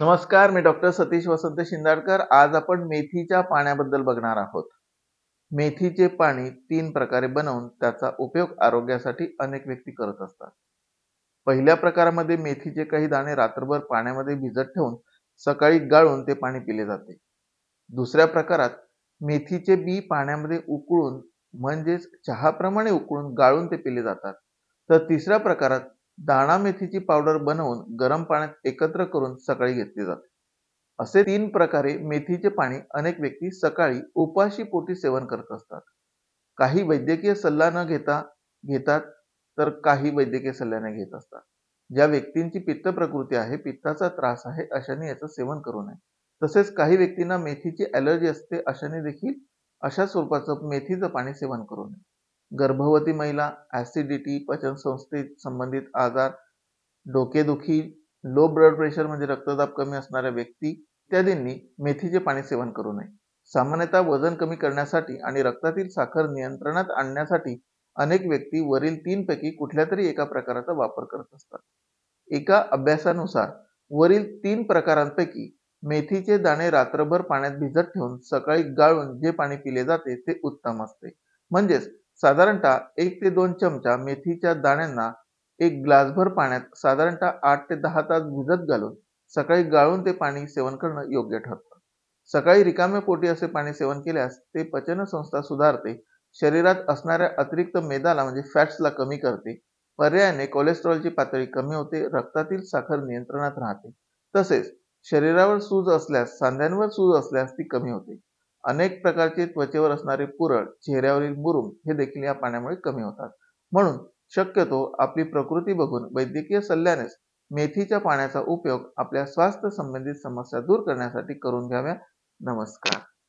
नमस्कार मी डॉक्टर सतीश वसंत शिंदाडकर. आज आपण मेथीच्या पाण्याबद्दल बघणार आहोत. मेथीचे पाणी तीन प्रकारे बनवून त्याचा उपयोग आरोग्यासाठी अनेक व्यक्ती करत असतात. पहिल्या प्रकारामध्ये मेथीचे काही दाणे रात्रभर पाण्यामध्ये भिजत ठेवून सकाळी गाळून ते पाणी पिले जाते. दुसऱ्या प्रकारात मेथीचे बी पाण्यामध्ये उकळून म्हणजेच चहाप्रमाणे उकळून गाळून ते पिले जातात. तर तिसऱ्या प्रकारात दाणा मेथीची पावडर बनवून गरम पाण्यात एकत्र करून सकाळी घेतली जाते. असे तीन प्रकारे मेथीचे पाणी अनेक व्यक्ती सकाळी उपाशी पोटी सेवन करत असतात. काही वैद्यकीय सल्ला न घेता घेतात तर काही वैद्यकीय सल्ल्याने घेत असतात. ज्या व्यक्तींची पित्त प्रकृती आहे पित्ताचा त्रास आहे अशाने याचं सेवन करू नये. तसेच काही व्यक्तींना मेथीची ॲलर्जी असते अशाने देखील अशा स्वरूपाचं मेथीचं पाणी सेवन करू नये. गर्भवती महिला ॲसिडिटी पचनसंस्थेत संबंधित आजार डोकेदुखी लो ब्लड प्रेशर म्हणजे रक्तदाब कमी असणाऱ्या व्यक्ती इत्यादींनी मेथीचे पाणी सेवन करू नये. सामान्यतः वजन कमी करण्यासाठी आणि रक्तातील साखर नियंत्रणात आणण्यासाठी अनेक व्यक्ती वरील तीनपैकी कुठल्या तरी एका प्रकाराचा वापर करत असतात. एका अभ्यासानुसार वरील तीन प्रकारांपैकी मेथीचे दाणे रात्रभर पाण्यात भिजत ठेवून सकाळी गाळून जे पाणी पिले जाते ते उत्तम असते. म्हणजेच साधारणतः एक ते दोन चमचा मेथीच्या दाण्यांना एक ग्लासभर पाण्यात साधारणतः आठ ते दहा तास भिजत घालून सकाळी गाळून ते पाणी सेवन करणं योग्य ठरतं. सकाळी रिकाम्या पोटी असे पाणी सेवन केल्यास ते पचनसंस्था सुधारते शरीरात असणाऱ्या अतिरिक्त मेदाला म्हणजे फॅट्सला कमी करते पर्यायाने कोलेस्ट्रॉलची पातळी कमी होते रक्तातील साखर नियंत्रणात राहते. तसेच शरीरावर सूज असल्यास सांध्यांवर सूज असल्यास ती कमी होते. अनेक प्रकारचे त्वचेवर असणारे पुरळ चेहऱ्यावरील मुरुम हे देखील या पाण्यामुळे कमी होतात. म्हणून शक्यतो आपली प्रकृती बघून वैद्यकीय सल्ल्यानेच मेथीच्या पाण्याचा उपयोग आपल्या स्वास्थ्य संबंधित समस्या दूर करण्यासाठी करून घ्याव्या. नमस्कार.